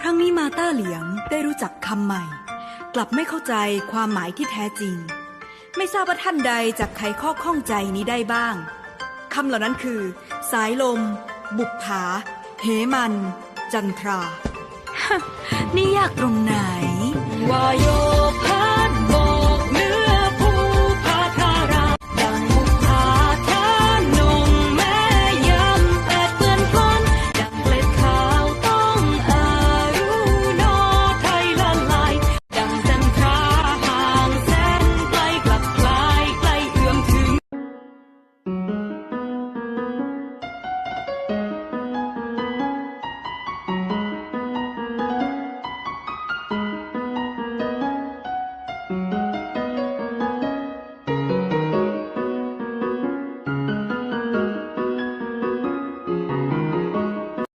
ครั้งนี้มาต้าเหลียงได้รู้จักคำใหม่ กลับไม่เข้าใจความหมายที่แท้จริง ไม่ทราบว่าท่านใดจักไขข้อข้องใจนี้ได้บ้างคำเหล่านั้นคือ สายลม บุกผาเหมัน จันทรา นี่ยากตรงไหนวายโย